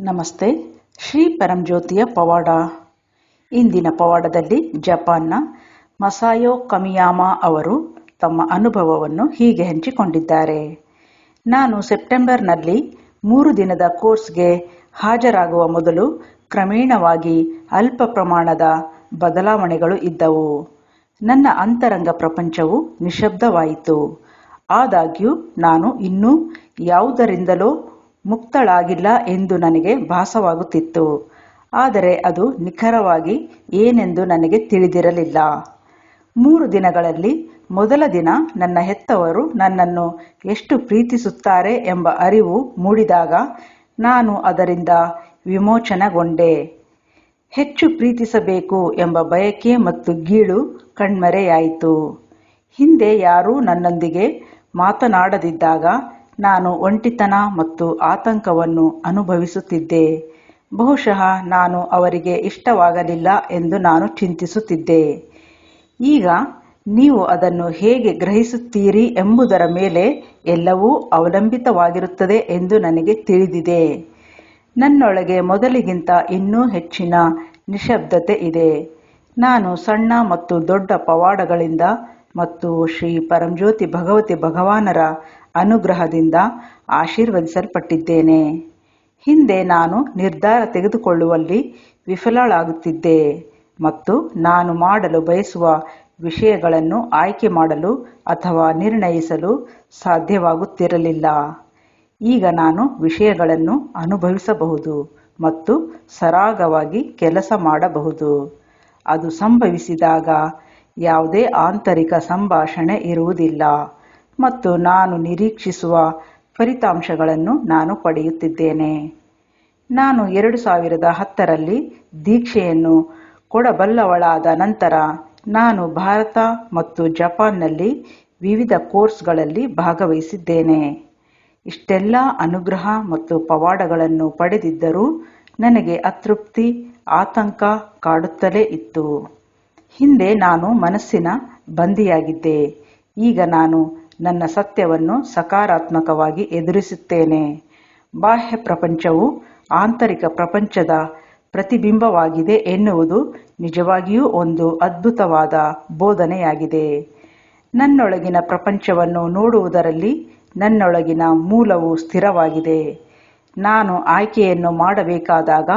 ನಮಸ್ತೆ, ಶ್ರೀ ಪರಂಜ್ಯೋತಿಯ ಪವಾಡ. ಇಂದಿನ ಪವಾಡದಲ್ಲಿ ಜಪಾನ್ನ ಮಸಾಯೋ ಕಮಿಯಾಮಾ ಅವರು ತಮ್ಮ ಅನುಭವವನ್ನು ಹೀಗೆ ಹಂಚಿಕೊಂಡಿದ್ದಾರೆ. ನಾನು ಸೆಪ್ಟೆಂಬರ್ನಲ್ಲಿ ಮೂರು ದಿನದ ಕೋರ್ಸ್ಗೆ ಹಾಜರಾಗುವ ಮೊದಲು ಕ್ರಮೇಣವಾಗಿ ಅಲ್ಪ ಪ್ರಮಾಣದ ಬದಲಾವಣೆಗಳು ಇದ್ದವು. ನನ್ನ ಅಂತರಂಗ ಪ್ರಪಂಚವು ನಿಶಬ್ದವಾಯಿತು. ಆದಾಗ್ಯೂ ನಾನು ಇನ್ನೂ ಯಾವುದರಿಂದಲೋ ಮುಕ್ತಳಾಗಿಲ್ಲ ಎಂದು ನನಗೆ ಭಾಸವಾಗುತ್ತಿತ್ತು. ಆದರೆ ಅದು ನಿಖರವಾಗಿ ಏನೆಂದು ನನಗೆ ತಿಳಿದಿರಲಿಲ್ಲ. ಮೂರು ದಿನಗಳಲ್ಲಿ ಮೊದಲ ದಿನ ನನ್ನ ಹೆತ್ತವರು ನನ್ನನ್ನು ಎಷ್ಟು ಪ್ರೀತಿಸುತ್ತಾರೆ ಎಂಬ ಅರಿವು ಮೂಡಿದಾಗ ನಾನು ಅದರಿಂದ ವಿಮೋಚನಗೊಂಡೆ. ಹೆಚ್ಚು ಪ್ರೀತಿಸಬೇಕು ಎಂಬ ಬಯಕೆ ಮತ್ತು ಗೀಳು ಕಣ್ಮರೆಯಾಯಿತು. ಹಿಂದೆ ಯಾರೂ ನನ್ನೊಂದಿಗೆ ಮಾತನಾಡದಿದ್ದಾಗ ನಾನು ಒಂಟಿತನ ಮತ್ತು ಆತಂಕವನ್ನು ಅನುಭವಿಸುತ್ತಿದ್ದೆ. ಬಹುಶಃ ನಾನು ಅವರಿಗೆ ಇಷ್ಟವಾಗಲಿಲ್ಲ ಎಂದು ನಾನು ಚಿಂತಿಸುತ್ತಿದ್ದೆ. ಈಗ ನೀವು ಅದನ್ನು ಹೇಗೆ ಗ್ರಹಿಸುತ್ತೀರಿ ಎಂಬುದರ ಮೇಲೆ ಎಲ್ಲವೂ ಅವಲಂಬಿತವಾಗಿರುತ್ತದೆ ಎಂದು ನನಗೆ ತಿಳಿದಿದೆ. ನನ್ನೊಳಗೆ ಮೊದಲಿಗಿಂತ ಇನ್ನೂ ಹೆಚ್ಚಿನ ನಿಶಬ್ದತೆ ಇದೆ. ನಾನು ಸಣ್ಣ ಮತ್ತು ದೊಡ್ಡ ಪವಾಡಗಳಿಂದ ಮತ್ತು ಶ್ರೀ ಪರಂಜ್ಯೋತಿ ಭಗವತಿ ಭಗವಾನರ ಅನುಗ್ರಹದಿಂದ ಆಶೀರ್ವದಿಸಲ್ಪಟ್ಟಿದ್ದೇನೆ. ಹಿಂದೆ ನಾನು ನಿರ್ಧಾರ ತೆಗೆದುಕೊಳ್ಳುವಲ್ಲಿ ವಿಫಲಳಾಗುತ್ತಿದ್ದೆ ಮತ್ತು ನಾನು ಮಾಡಲು ಬಯಸುವ ವಿಷಯಗಳನ್ನು ಆಯ್ಕೆ ಮಾಡಲು ಅಥವಾ ನಿರ್ಣಯಿಸಲು ಸಾಧ್ಯವಾಗುತ್ತಿರಲಿಲ್ಲ. ಈಗ ನಾನು ವಿಷಯಗಳನ್ನು ಅನುಭವಿಸಬಹುದು ಮತ್ತು ಸರಾಗವಾಗಿ ಕೆಲಸ ಮಾಡಬಹುದು. ಅದು ಸಂಭವಿಸಿದಾಗ ಯಾವುದೇ ಆಂತರಿಕ ಸಂಭಾಷಣೆ ಇರುವುದಿಲ್ಲ. ಮತ್ತು ನಾನು ನಿರೀಕ್ಷಿಸುವ ಫಲಿತಾಂಶಗಳನ್ನು ನಾನು ಪಡೆಯುತ್ತಿದ್ದೇನೆ. ನಾನು ಎರಡು ಸಾವಿರದ ಹತ್ತರಲ್ಲಿ ದೀಕ್ಷೆಯನ್ನು ಕೊಡಬಲ್ಲವಳಾದ ನಂತರ ನಾನು ಭಾರತ ಮತ್ತು ಜಪಾನ್ನಲ್ಲಿ ವಿವಿಧ ಕೋರ್ಸ್ಗಳಲ್ಲಿ ಭಾಗವಹಿಸಿದ್ದೇನೆ. ಇಷ್ಟೆಲ್ಲ ಅನುಗ್ರಹ ಮತ್ತು ಪವಾಡಗಳನ್ನು ಪಡೆದಿದ್ದರೂ ನನಗೆ ಅತೃಪ್ತಿ, ಆತಂಕ ಕಾಡುತ್ತಲೇ ಇತ್ತು. ಹಿಂದೆ ನಾನು ಮನಸ್ಸಿನ ಬಂದಿಯಾಗಿದ್ದೆ. ಈಗ ನಾನು ನನ್ನ ಸತ್ಯವನ್ನು ಸಕಾರಾತ್ಮಕವಾಗಿ ಎದುರಿಸುತ್ತೇನೆ. ಬಾಹ್ಯ ಪ್ರಪಂಚವು ಆಂತರಿಕ ಪ್ರಪಂಚದ ಪ್ರತಿಬಿಂಬವಾಗಿದೆ ಎನ್ನುವುದು ನಿಜವಾಗಿಯೂ ಒಂದು ಅದ್ಭುತವಾದ ಬೋಧನೆಯಾಗಿದೆ. ನನ್ನೊಳಗಿನ ಪ್ರಪಂಚವನ್ನು ನೋಡುವುದರಲ್ಲಿ ನನ್ನೊಳಗಿನ ಮೂಲವು ಸ್ಥಿರವಾಗಿದೆ. ನಾನು ಆಯ್ಕೆಯನ್ನು ಮಾಡಬೇಕಾದಾಗ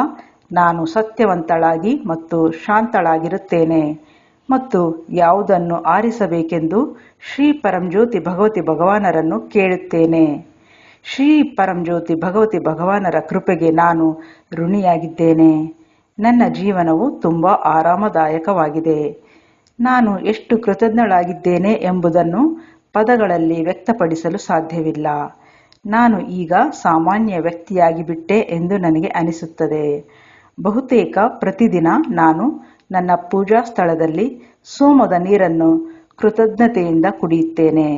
ನಾನು ಸತ್ಯವಂತಳಾಗಿ ಮತ್ತು ಶಾಂತಳಾಗಿರುತ್ತೇನೆ. ಮತ್ತು ಯಾವುದನ್ನು ಆರಿಸಬೇಕೆಂದು ಶ್ರೀ ಪರಂಜ್ಯೋತಿ ಭಗವತಿ ಭಗವಾನರನ್ನು ಕೇಳುತ್ತೇನೆ. ಶ್ರೀ ಪರಂಜ್ಯೋತಿ ಭಗವತಿ ಭಗವಾನರ ಕೃಪೆಗೆ ನಾನು ಋಣಿಯಾಗಿದ್ದೇನೆ. ನನ್ನ ಜೀವನವು ತುಂಬ ಆರಾಮದಾಯಕವಾಗಿದೆ. ನಾನು ಎಷ್ಟು ಕೃತಜ್ಞಳಾಗಿದ್ದೇನೆ ಎಂಬುದನ್ನು ಪದಗಳಲ್ಲಿ ವ್ಯಕ್ತಪಡಿಸಲು ಸಾಧ್ಯವಿಲ್ಲ. ನಾನು ಈಗ ಸಾಮಾನ್ಯ ವ್ಯಕ್ತಿಯಾಗಿಬಿಟ್ಟೆ ಎಂದು ನನಗೆ ಅನಿಸುತ್ತದೆ. ಬಹುತೇಕ ಪ್ರತಿದಿನ ನಾನು ನನ್ನ ಪೂಜಾ ಸ್ಥಳದಲ್ಲಿ ಸೋಮದ ನೀರನ್ನು ಕೃತಜ್ಞತೆಯಿಂದ ಕುಡಿಯುತ್ತೇನೆ.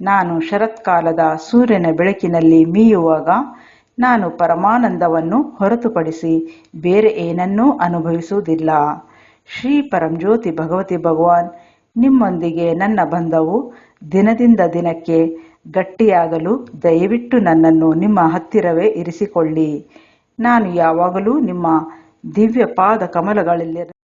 ನಾನು ಶರತ್ಕಾಲದ ಸೂರ್ಯನ ಬೆಳಕಿನಲ್ಲಿ ಮೀಯುವಾಗ ನಾನು ಪರಮಾನಂದವನ್ನು ಹೊರತುಪಡಿಸಿ ಬೇರೆ ಏನನ್ನೂ ಅನುಭವಿಸುವುದಿಲ್ಲ. ಶ್ರೀ ಪರಂಜ್ಯೋತಿ ಭಗವತಿ ಭಗವಾನ್, ನಿಮ್ಮೊಂದಿಗೆ ನನ್ನ ಬಂಧವು ದಿನದಿಂದ ದಿನಕ್ಕೆ ಗಟ್ಟಿಯಾಗಲು ದಯವಿಟ್ಟು ನನ್ನನ್ನು ನಿಮ್ಮ ಹತ್ತಿರವೇ ಇರಿಸಿಕೊಳ್ಳಿ. ನಾನು ಯಾವಾಗಲೂ ನಿಮ್ಮ ದಿವ್ಯ ಪಾದ ಕಮಲಗಳಲ್ಲಿ